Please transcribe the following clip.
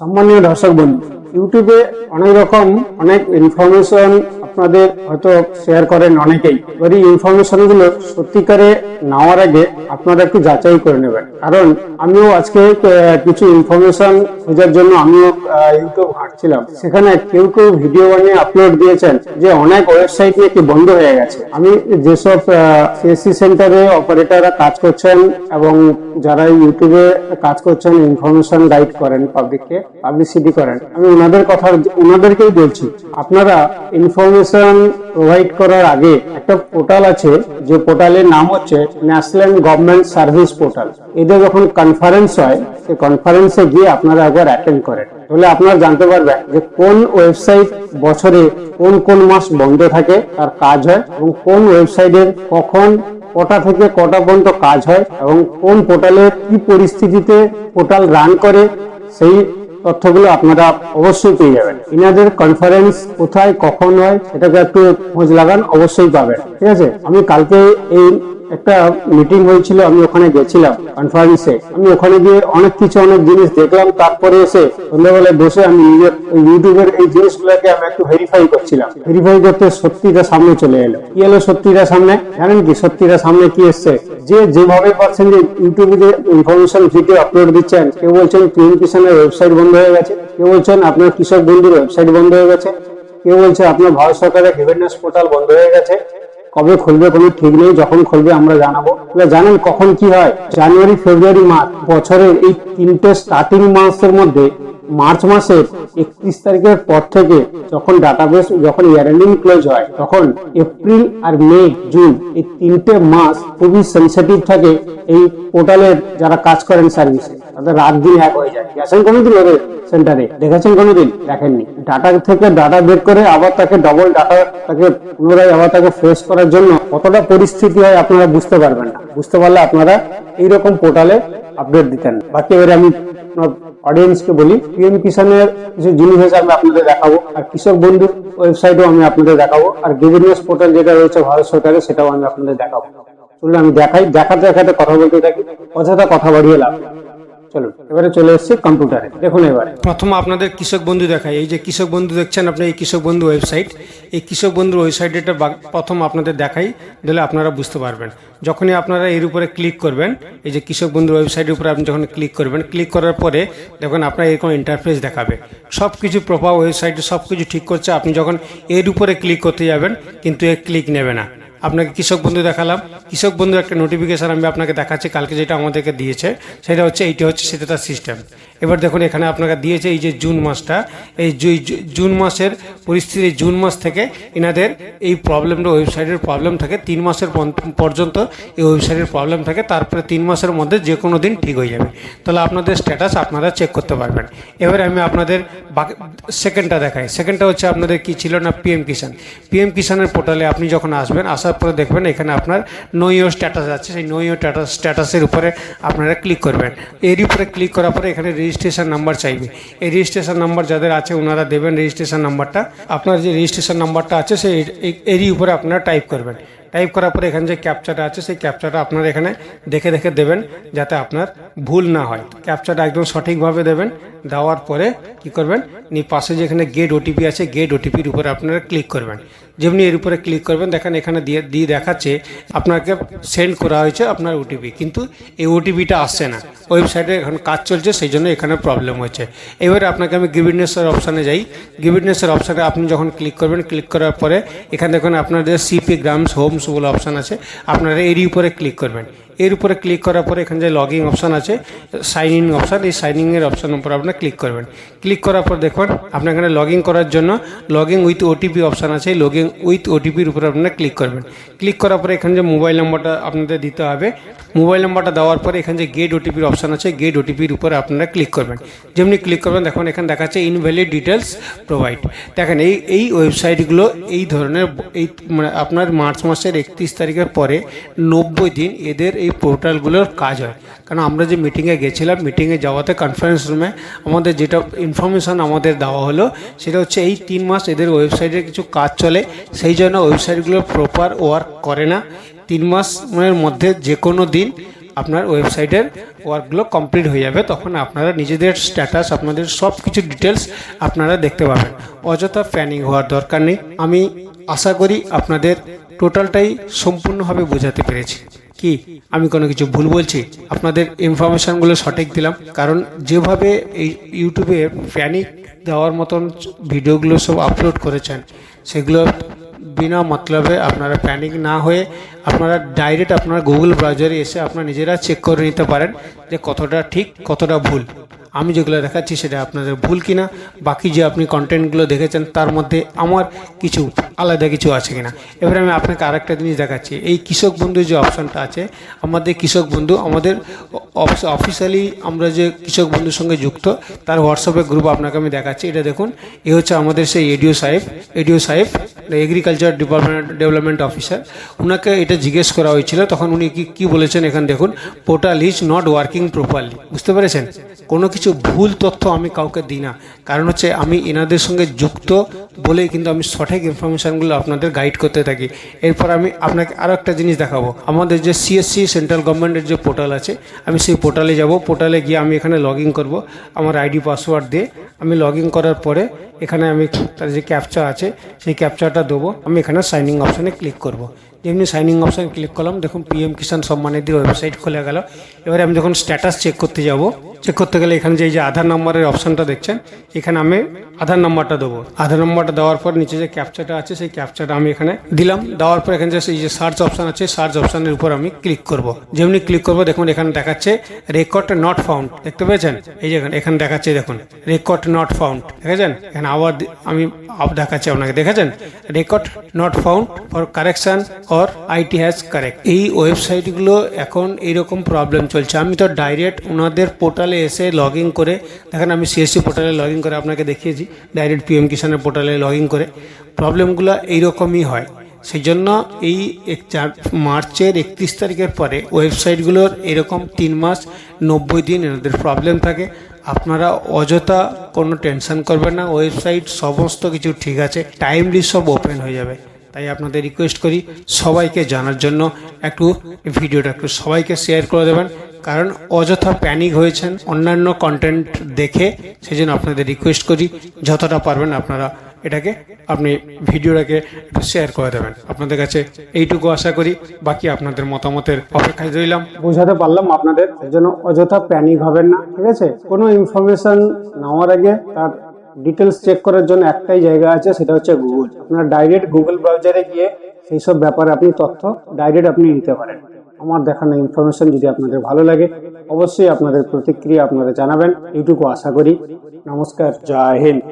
সম্মানীয় দর্শক বন্ধু ইউটিউবে অনেক রকম অনেক ইনফরমেশন আপনাদের হয়তো শেয়ার করেন অনেকেই। এবার এই ইনফরমেশনগুলো সত্যিকারে নেওয়ার আগে আপনারা একটু যাচাই করে নেবেন। কারণ আমিও আজকে কিছু ইনফরমেশন খোঁজার জন্য আমিও ইউটিউব ঘাঁটছিলাম সেখানে কেউ কেউ ভিডিও বানিয়ে আপলোড দিয়েছেন যে অনেক ওয়েবসাইট নাকি বন্ধ হয়ে গেছে। আমি যেসব সিএসসি সেন্টারে অপারেটররা কাজ করছেন এবং যারা ইউটিউবে কাজ করছেন ইনফরমেশন গাইড করেন পাবলিককে পাবলিসিটি করেন, আমি ওনাদের কথা ওনাদেরকেই বলছি, আপনারা ইনফরমেশন প্রোভাইড করার আগে একটা পোর্টাল আছে, যে পোর্টালের নাম হচ্ছে ন্যাশনাল গভর্নমেন্ট সার্ভিস পোর্টাল এদের যখন কনফারেন্স হয়, সেই কনফারেন্সে গিয়ে আপনারা একবার অ্যাটেন্ড করেন। তাহলে আপনারা জানতে পারবেন যে কোন ওয়েবসাইট বছরে কোন কোন মাস বন্ধ থাকে, তার কাজ হয়, এবং কোন ওয়েবসাইটের কখন কটা থেকে কটা পর্যন্ত কাজ হয়, এবং কোন পোর্টালে কি পরিস্থিতিতে পোর্টাল রান করে, সেই তথ্যগুলো আপনারা অবশ্যই পেয়ে যাবেন। ইনাদের কনফারেন্স কোথায়, কখন হয়, সেটাকে একটু খোঁজ লাগান, অবশ্যই পাবেন। ঠিক আছে? আমি কালকে এই একটা মিটিং হয়েছিল, আমি ওখানে গেছিলাম কনফারেন্সে আমি ওখানে গিয়ে অনেক কিছু, অনেক জিনিস দেখলাম, তারপরে এসে সন্ধ্যাবেলায় বসে আমি নিজের ইউটিউবের এই জিনিসগুলোকে আমি একটু ভেরিফাই করছিলাম। ভেরিফাই করতে সত্যিটা সামনে চলে এলো। কি এলো সত্যিটা সামনে? জানেন কি সত্যিটা সামনে কি এসছে? যে যেভাবে পাচ্ছেন যে ইউটিউবে যে ইনফরমেশন ভিডিও আপলোড দিচ্ছেন, কেউ বলছেন পিএম কিষানের ওয়েবসাইট বন্ধ হয়ে গেছে, কেউ বলছেন আপনার কৃষক বন্ধুর ওয়েবসাইট বন্ধ হয়ে গেছে, কেউ বলছে আপনার ভারত সরকারের গিভেনেস পোর্টাল বন্ধ হয়ে গেছে কবে খুলবে, কোনো ঠিক নেই, যখন খুলবে আমরা জানাব। এবার জানেন কখন কি হয়? জানুয়ারি, ফেব্রুয়ারি, মার্চ, বছরের এই তিনটে স্টার্টিং মাসের মধ্যে মার্চ মাসের একত্রিশ তারিখের পর থেকে যখন ডাটাবেস যখন ইয়ার এন্ডিং ক্লোজ হয়, তখন এপ্রিল আর মে জুন এই তিনটে মাস খুবই সেন্সিটিভ থাকে এই পোর্টালের যারা কাজ করেন সার্ভিসে তাদের রাত দিন এক হয়ে যায়। গেছেন কোনোদিন ওদের সেন্টারে দেখেছেন কোনোদিন? দেখেননি। ডাটা থেকে ডাটা বের করে আবার তাকে ডবল ডাটা তাকে পুনরায় আবার তাকে ফ্রেশ করার জন্য কতটা পরিস্থিতি হয় আপনারা বুঝতে পারবেন না। বুঝতে পারলে আপনারা এইরকম পোর্টালে আপডেট দিতেন বাকি এবারে আমি অডিয়েন্সকে বলি পিএম কিষানের কিছু জিনিস আছে আমি আপনাদের দেখাবো, আর কৃষক বন্ধুর ওয়েবসাইটও আমি আপনাদের দেখাবো, আর গভর্নেন্স পোর্টাল যেটা রয়েছে ভারত সরকারের, সেটাও আমি আপনাদের দেখাবো চলুন আমি দেখাই, দেখাতে দেখাতে কথা বলতে থাকি অযথা কথা বাড়িয়ে লাভ। চলুন, এবারে চলে এসেছি কম্পিউটারে দেখুন এবারে। প্রথম আপনাদের কৃষক বন্ধু দেখায় এই যে কৃষক বন্ধু দেখছেন আপনি, এই কৃষক বন্ধু ওয়েবসাইট এই কৃষক বন্ধুর ওয়েবসাইটটা প্রথম আপনাদের দেখাই, দিলে আপনারা বুঝতে পারবেন। যখনই আপনারা এর উপরে ক্লিক করবেন, এই যে কৃষক বন্ধুর ওয়েবসাইটের উপরে আপনি যখন ক্লিক করবেন ক্লিক করার পরে দেখুন আপনার এরকম ইন্টারফেস দেখাবে। সব কিছু প্রপার ওয়েবসাইটে সব কিছু ঠিক করছে। আপনি যখন এর উপরে ক্লিক করতে যাবেন, কিন্তু এ ক্লিক নেবে না। আপনাকে কৃষক বন্ধু দেখালাম। কৃষক বন্ধুর একটা নোটিফিকেশান আমি আপনাকে দেখাচ্ছি, কালকে যেটা আমাদেরকে দিয়েছে, সেটা হচ্ছে, এইটি হচ্ছে সেটা তার সিস্টেম এবার দেখুন, এখানে আপনাকে দিয়েছে এই যে জুন মাসটা। এই জুন মাসের পরিস্থিতি জুন মাস থেকে এনাদের এই প্রবলেমটা, ওয়েবসাইটের প্রবলেম থাকে, তিন মাসের পর্যন্ত এই ওয়েবসাইটের প্রবলেম থাকে, তারপরে তিন মাসের মধ্যে যে কোনো দিন ঠিক হয়ে যাবে। তাহলে আপনাদের স্ট্যাটাস আপনারা চেক করতে পারবেন। এবারে আমি আপনাদের বাকি সেকেন্ডটা দেখাই। সেকেন্ডটা হচ্ছে আপনাদের কি ছিল না পিএম কিষান পিএম কিষানের পোর্টালে আপনি যখন আসবেন, আসার পরে দেখবেন এখানে আপনার নো ইউর স্ট্যাটাস আছে। সেই নো ইউর স্ট্যাটাস স্ট্যাটাসের উপরে আপনারা ক্লিক করবেন। এর উপরে ক্লিক করার পরে এখানে রেজিস্ট্রেশন নাম্বার চাইবে। এই রেজিস্ট্রেশন নাম্বার যাদের আছে, ওনারা দেবেন রেজিস্ট্রেশন নাম্বারটা আপনার যে রেজিস্ট্রেশন নাম্বারটা আছে, সেই এরই উপরে আপনারা টাইপ করবেন। টাইপ করার পরে এখানে যে ক্যাপচাটা আছে, সেই ক্যাপচাটা আপনারা এখানে দেখে দেখে দেবেন যাতে আপনার ভুল না হয়। ক্যাপচাটা একদম সঠিকভাবে দেবেন, দেওয়ার পরে কি করবেন নি পাশে যেখানে গেট ওটিপি আছে গেট ওটিপির উপরে আপনারা ক্লিক করবেন। যেমনি এর উপরে ক্লিক করবেন, দেখেন এখানে দিয়ে দিয়ে দেখাচ্ছে, আপনাকে সেন্ড করা হয়েছে আপনার ওটিপি কিন্তু এই ওটিপিটা আসছে না। ওয়েবসাইটে এখন কাজ চলছে, সেই জন্য এখানে প্রবলেম হচ্ছে। এবারে আপনাকে আমি গিভিডনেসের অপশানে যাই। গিভিডনেসের অপশানে আপনি যখন ক্লিক করবেন ক্লিক করার পরে এখানে দেখুন আপনাদের সিপি গ্রামস হোমস বলে অপশান আছে। আপনারা এরই উপরে ক্লিক করবেন। এর উপরে ক্লিক করার পরে এখানে যে লগিং অপশান আছে সাইন ইন অপশান এই সাইন ইনের অপশানের উপর আপনার ক্লিক করবেন। ক্লিক করার পর দেখুন, আপনার এখানে লগ করার জন্য log in with OTP option আছে লগ ইন উইথ ওটিপির উপরে আপনারা ক্লিক করবেন। ক্লিক করার পরে এখানে যে মোবাইল নাম্বারটা আপনাদের দিতে হবে মোবাইল নাম্বারটা দেওয়ার পরে এখানে যে গেট ওটিপির অপশান আছে গেট ওটিপির উপরে আপনারা ক্লিক করবেন। যেমনি ক্লিক করবেন, দেখুন এখানে দেখাচ্ছে ইনভ্যালিড ডিটেলস প্রোভাইড দেখেন, এই এই ওয়েবসাইটগুলো এই ধরনের, এই মানে আপনার মার্চ মাসের একত্রিশ তারিখের পরে নব্বই দিন এদের এই পোর্টালগুলোর কাজ হয়। কারণ আমরা যে মিটিংয়ে গেছিলাম মিটিংয়ে যাওয়াতে কনফারেন্স রুমে আমাদের যেটা ইনফরমেশান আমাদের দেওয়া হলো, সেটা হচ্ছে এই তিন মাস এদের ওয়েবসাইটে কিছু কাজ চলে, সেই জন্য ওয়েবসাইটগুলো প্রপার ওয়ার্ক করে না। তিন মাসের মধ্যে যে কোনো দিন আপনার ওয়েবসাইটের ওয়ার্কগুলো কমপ্লিট হয়ে যাবে। তখন আপনারা নিজেদের স্ট্যাটাস আপনাদের সব কিছু ডিটেলস আপনারা দেখতে পাবেন। অযথা প্যানিং হওয়ার দরকার নেই। আমি আশা করি আপনাদের টোটালটাই সম্পূর্ণভাবে বোঝাতে পেরেছি। কি আমি কোনো কিছু ভুল বলছি? আপনাদের ইনফরমেশানগুলো সঠিক দিলাম। কারণ যেভাবে এই ইউটিউবে প্যানিক দেওয়ার মতন ভিডিওগুলো সব আপলোড করেছেন, সেগুলো বিনা মতলবে আপনারা প্যানিক না হয়ে আপনারা ডাইরেক্ট আপনার গুগল ব্রাউজারে এসে আপনারা নিজেরা চেক করে নিতে পারেন যে কতটা ঠিক, কতটা ভুল। আমি যেগুলো দেখাচ্ছি সেটা আপনাদের ভুল কিনা, বাকি যে আপনি কন্টেন্টগুলো দেখেছেন তার মধ্যে আমার কিছু আলাদা কিছু আছে কিনা। এবারে আমি আপনাকে আরেকটা জিনিস দেখাচ্ছি। এই কৃষক বন্ধু যে অপশানটা আছে, আমাদের কৃষক বন্ধু, আমাদের অফিসিয়ালি আমরা যে কৃষক বন্ধুর সঙ্গে যুক্ত, তার হোয়াটসঅ্যাপে গ্রুপ আপনাকে আমি দেখাচ্ছি। এটা দেখুন, এ হচ্ছে আমাদের সেই এডিও সাহেব এডিও সাহেব এগ্রিকালচার ডিপার্টমেন্ট ডেভেলপমেন্ট অফিসার ওনাকে এটা জিজ্ঞেস করা হয়েছিল, তখন উনি কি কি বলেছেন এখানে দেখুন portal is not working properly বুঝতে পেরেছেন? কোনো কিছু ভুল তথ্য আমি কাউকে দিই না। কারণ হচ্ছে আমি এনাদের সঙ্গে যুক্ত বলেই কিন্তু আমি সঠিক ইনফরমেশানগুলো আপনাদের গাইড করতে থাকি। এরপর আমি আপনাকে আরও একটা জিনিস দেখাবো। আমাদের যে সিএসসি সেন্ট্রাল গভর্নমেন্টের যে পোর্টাল আছে, আমি সেই পোর্টালে যাব। পোর্টালে গিয়ে আমি এখানে লগ ইন করব। আমার আইডি পাসওয়ার্ড দিয়ে আমি লগ ইন করার পরে এখানে আমি তার যে ক্যাপচা আছে, সেই ক্যাপচাটা দেবো। আমি এখানে সাইনিং অপশানে ক্লিক করব। যেমনি সাইনিং অপশান ক্লিক করলাম। দেখুন পিএম কিষাণ নিধির ওয়েবসাইট খুলে গেল। এবারে আমি যখন স্ট্যাটাস চেক করতে যাব চেক করতে গেলে এখানে যে যে আধার নম্বরের অপশানটা দেখছেন, এখানে আমি আধার নম্বরটা দেবো। আধার নম্বরটা দেওয়ার পর নিচে যে ক্যাপচাটা আছে, সেই ক্যাপচাটা আমি এখানে দিলাম। দেওয়ার পর এখানে যে এই যে সার্চ অপশান আছে সার্চ অপশানের উপর আমি ক্লিক করব। যেমনি ক্লিক করব, দেখুন এখানে দেখাচ্ছে রেকর্ড নট ফাউন্ড দেখতে পেয়েছেন? এই যে এখানে- দেখাচ্ছে দেখুন রেকর্ড নট ফাউন্ড দেখেছেন? এখানে আবার আমি দেখাচ্ছি আপনাকে। দেখেছেন? Record not found for correction or IT has correct এই ওয়েবসাইটগুলো এখন এইরকম প্রবলেম চলছে। আমি তো ডাইরেক্ট ওনাদের পোর্টালে এসে লগ ইন করে, দেখেন আমি সিএসসি পোর্টালে লগ ইন করে আপনাকে দেখিয়েছি ডাইরেক্ট পিএম কিষানের পোর্টালে লগ ইন করে। প্রবলেমগুলো এইরকমই হয়। সেই জন্য এই চার মার্চের একত্রিশ তারিখের পরে ওয়েবসাইটগুলোর এরকম তিন মাস নব্বই দিন এনাদের প্রবলেম থাকে। আপনারা অযথা কোনো টেনশন করবেন না ওয়েবসাইট সমস্ত কিছু ঠিক আছে টাইমলি সব ওপেন হয়ে যাবে। তাই আপনাদের রিকোয়েস্ট করি সবাইকে জানার জন্য একটু ভিডিওটা একটু সবাইকে শেয়ার করে দেবেন। কারণ অযথা প্যানিক হয়েছেন অন্যান্য কন্টেন্ট দেখে সেই জন্য আপনাদের রিকোয়েস্ট করি যতটা পারবেন আপনারা এটাকে, আপনি ভিডিওটাকে একটু শেয়ার করে দেবেন। আপনাদের কাছে এইটুকু আশা করি, বাকি আপনাদের মতামতের অপেক্ষায় রইলাম। বোঝাতে পারলাম আপনাদের জন্য অযথা প্যানিক হবেন না, ঠিক আছে? কোনো ইনফরমেশন নেওয়ার আগে তার ডিটেলস চেক করার জন্য একটাই জায়গা আছে, সেটা হচ্ছে গুগল আপনার ডাইরেক্ট গুগল ব্রাউজারে গিয়ে সেই সব ব্যাপারে আপনি তথ্য ডাইরেক্ট আপনি নিতে পারেন। আমার দেখানো ইনফরমেশন যদি আপনাদের ভালো লাগে, অবশ্যই আপনাদের প্রতিক্রিয়া আপনারা জানাবেন। এইটুকু আশা করি। নমস্কার, জয় হিন্দ।